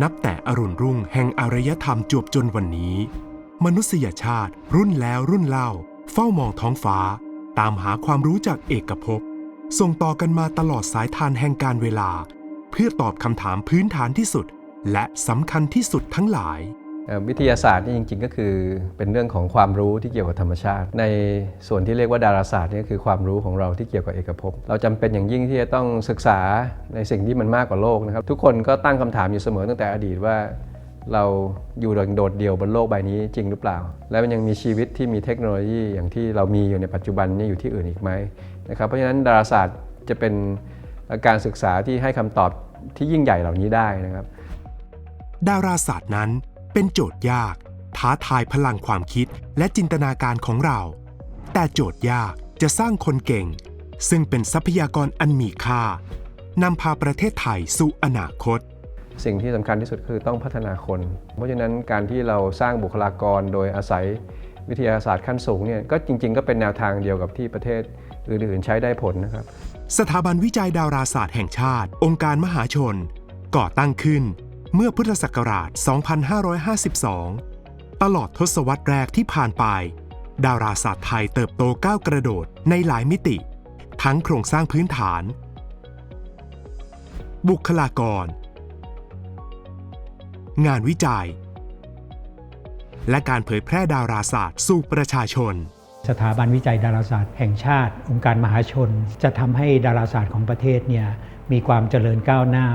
นับแต่อรุณรุ่งแห่งอารยธรรมจวบจนวันนี้ มนุษยชาติรุ่นแล้วรุ่นเล่า เฝ้ามองท้องฟ้า ตามหาความรู้จากเอกภพส่งต่อกันมาตลอดสายทานแห่งการเวลา เพื่อตอบคำถามพื้นฐานที่สุด และสำคัญที่สุดทั้งหลาย วิทยาศาสตร์นี่จริงๆ ก็คือเป็นเรื่องของความรู้ที่เกี่ยวกับธรรมชาติ ในส่วนที่เรียกว่าดาราศาสตร์นี่คือความรู้ของเราที่เกี่ยวกับเอกภพเราจำเป็นอย่างยิ่งที่จะต้องศึกษาในสิ่งที่มันมากกว่าโลกนะครับทุกคนก็ตั้งคำถามอยู่เสมอตั้งแต่อดีตว่า เราอยู่โดดเดี่ยวบนโลกใบนี้จริงหรือเปล่า และมันยังมีชีวิตที่มีเทคโนโลยีอย่างที่เรามีอยู่ในปัจจุบันนี้อยู่ที่อื่นอีกไหมนะครับเพราะฉะนั้นดาราศาสตร์จะเป็นการศึกษาที่ให้คำตอบที่ยิ่งใหญ่เหล่านี้ได้นะครับ ดาราศาสตร์นั้น เป็นโจทย์ยาก ท้าทายพลังความคิดและจินตนาการของเรา แต่โจทย์ยากจะสร้างคนเก่ง ซึ่งเป็นทรัพยากรอันมีค่านำพาประเทศไทยสู่อนาคต สิ่งที่สำคัญที่สุดคือต้องพัฒนาคน เพราะฉะนั้นการที่เราสร้างบุคลากรโดยอาศัยวิทยาศาสตร์ขั้นสูงเนี่ยก็จริง ๆ ก็เป็นแนวทางเดียวกับที่ประเทศอื่นๆใช้ได้ผลนะครับ สถาบันวิจัยดาราศาสตร์แห่งชาติ องค์การมหาชน ก่อตั้งขึ้น เมื่อพุทธศักราช 2552 ตลอดทศวรรษแรกที่ผ่านไป ดาราศาสตร์ไทยเติบโตก้าวกระโดดในหลายมิติ ทั้งโครงสร้างพื้นฐาน บุคลากร งานวิจัย และการเผยแพร่ดาราศาสตร์สู่ประชาชนสถาบันวิจัยดาราศาสตร์แห่งชาติ องค์การมหาชน จะทำให้ดาราศาสตร์ของประเทศเนี่ยมีความเจริญก้าวหน้า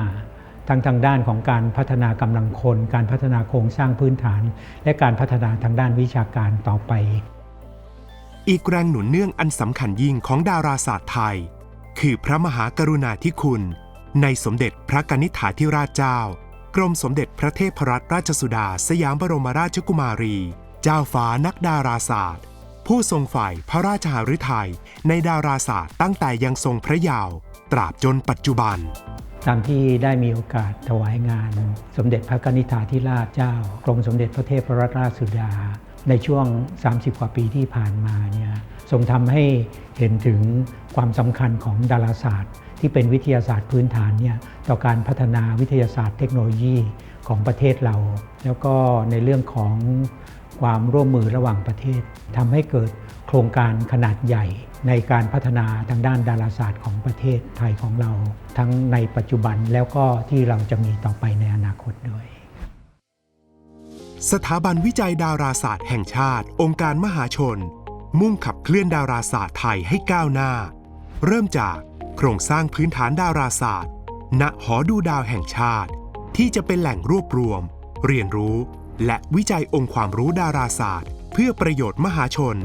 ทั้งทางด้านของการพัฒนากำลังคน การพัฒนาโครงสร้างพื้นฐาน และการพัฒนาทางด้านวิชาการต่อไป อีกแรงหนุนเนื่องอันสำคัญยิ่งของดาราศาสตร์ไทย คือพระมหากรุณาธิคุณ ในสมเด็จพระกนิษฐาธิราชเจ้า กรมสมเด็จพระเทพรัตนราชสุดา สยามบรมราชกุมารี เจ้าฟ้านักดาราศาสตร์ ผู้ทรงฝ่ายพระราชหฤทัยในดาราศาสตร์ตั้งแต่ยังทรงพระเยาว์ตราบจนปัจจุบัน ตามที่ได้มีโอกาสถวายงาน สมเด็จพระกนิษฐาธิราชเจ้ากรมสมเด็จพระเทพรัตนราชสุดา ในช่วง 30 กว่าปีที่ผ่านมาเนี่ยทรงทำให้เห็นถึงความสำคัญของดาราศาสตร์ ที่เป็นวิทยาศาสตร์พื้นฐานเนี่ยต่อการพัฒนาวิทยาศาสตร์เทคโนโลยีของประเทศเรา แล้วก็ในเรื่องของความร่วมมือระหว่างประเทศทำให้เกิด โครงการขนาดใหญ่ในการพัฒนาทางด้านดาราศาสตร์ของประเทศไทยของเรา ทั้งในปัจจุบันแล้วก็ที่เราจะมีต่อไปในอนาคตด้วย สถาบันวิจัยดาราศาสตร์แห่งชาติ องค์การมหาชน มุ่งขับเคลื่อนดาราศาสตร์ไทยให้ก้าวหน้า เริ่มจากโครงสร้างพื้นฐานดาราศาสตร์ ณหอดูดาวแห่งชาติ ที่จะเป็นแหล่งรวบรวม เรียนรู้ และวิจัยองค์ความรู้ดาราศาสตร์ เพื่อประโยชน์มหาชน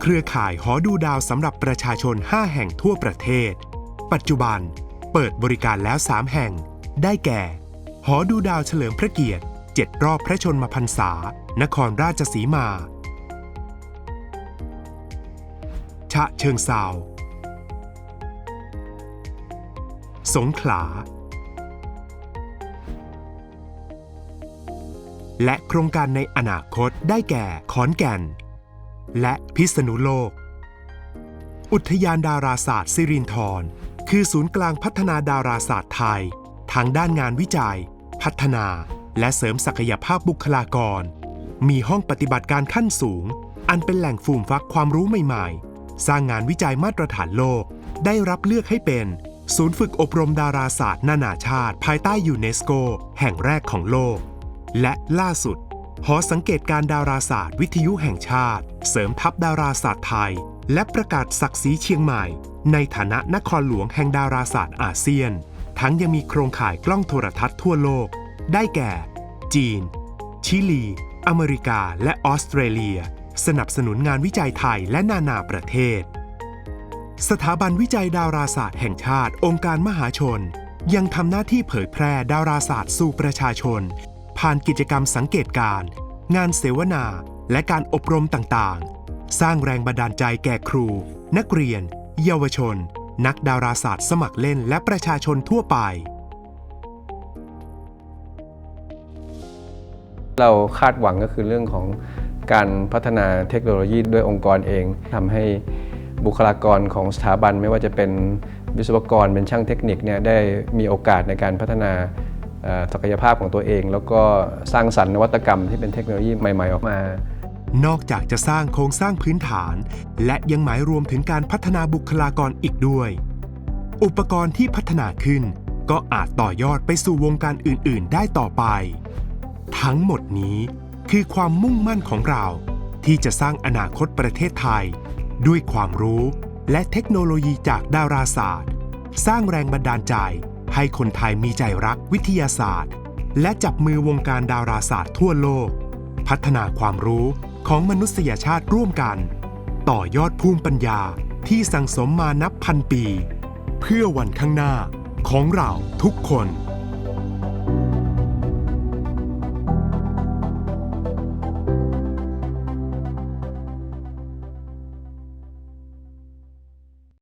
เครือข่ายหอดูดาวสำหรับประชาชน 5 แห่งทั่วประเทศ ปัจจุบันเปิดบริการแล้ว 3 แห่ง ได้แก่ หอดูดาวเฉลิมพระเกียรติ 7 รอบพระชนมพรรษา นครราชสีมาฉะเชิงเซาสงขลา และโครงการในอนาคตได้แก่ขอนแก่น และพิษณุโลก อุทยานดาราศาสตร์สิรินธรคือศูนย์กลางพัฒนาดาราศาสตร์ไทย ทางด้านงานวิจัย พัฒนา และเสริมศักยภาพบุคลากร มีห้องปฏิบัติการขั้นสูง อันเป็นแหล่งฟูมฟักความรู้ใหม่ ๆ สร้างงานวิจัยมาตรฐานโลก ได้รับเลือกให้เป็น ศูนย์ฝึกอบรมดาราศาสตร์ นานาชาติ ภายใต้ยูเนสโก แห่งแรกของโลก และล่าสุด หอสังเกตการดาราศาสตร์วิทยุแห่งชาติ เสริมทัพดาราศาสตร์ไทย และประกาศศักดิ์ศรีเชียงใหม่ ในฐานะนครหลวงแห่งดาราศาสตร์อาเซียน ทั้งยังมีโครงข่ายกล้องโทรทัศน์ทั่วโลก ได้แก่ จีน ชิลี อเมริกา และออสเตรเลีย สนับสนุนงานวิจัยไทยและนานาประเทศ สถาบันวิจัยดาราศาสตร์แห่งชาติ องค์การมหาชน ยังทำหน้าที่เผยแพร่ดาราศาสตร์สู่ประชาชน ผ่านกิจกรรมสังเกตการ งานเสวนา และการอบรมต่างๆ สร้างแรงบันดาลใจแก่ครู นักเรียน เยาวชน นักดาราศาสตร์สมัครเล่นและประชาชนทั่วไป เราคาดหวังก็คือเรื่องของการพัฒนาเทคโนโลยีด้วยองค์กรเองทำให้บุคลากรของสถาบันไม่ว่าจะเป็นวิศวกรเป็นช่างเทคนิคเนี่ยได้มีโอกาสในการพัฒนา ศักยภาพของตัวเอง แล้วก็สร้างสรรค์นวัตกรรมที่เป็นเทคโนโลยีใหม่ ๆ ออกมา นอกจากจะสร้างโครงสร้างพื้นฐาน และยังหมายรวมถึงการพัฒนาบุคลากรอีกด้วย อุปกรณ์ที่พัฒนาขึ้น ก็อาจต่อยอดไปสู่วงการอื่น ๆ ได้ต่อไป ทั้งหมดนี้คือความมุ่งมั่นของเรา ที่จะสร้างอนาคตประเทศไทย ด้วยความรู้และเทคโนโลยีจากดาราศาสตร์ สร้างแรงบันดาลใจ ให้คนไทยมีใจรักวิทยาศาสตร์ และจับมือวงการดาราศาสตร์ทั่วโลก พัฒนาความรู้ของมนุษยชาติร่วมกัน ต่อยอดภูมิปัญญาที่สั่งสมมานับพันปี เพื่อวันข้างหน้าของเราทุกคน